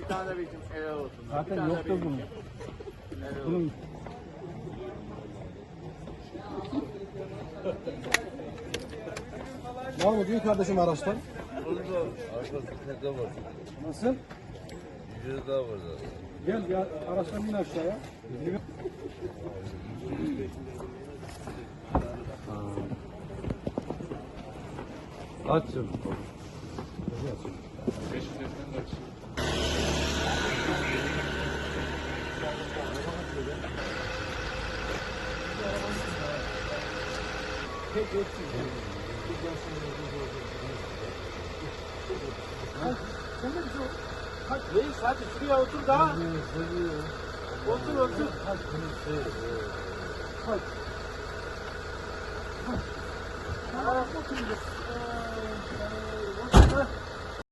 Bir tane de bizim helal olsun. Zaten yoktur bunun. Bunun Var mı diyor kardeşim araçtan? Arkası teke var. Nasıl? Bir daha var zaten. Gel ya araçtan in aşağıya. Açın. Reis hadi şuraya otur daha. Otur otur. Sandra.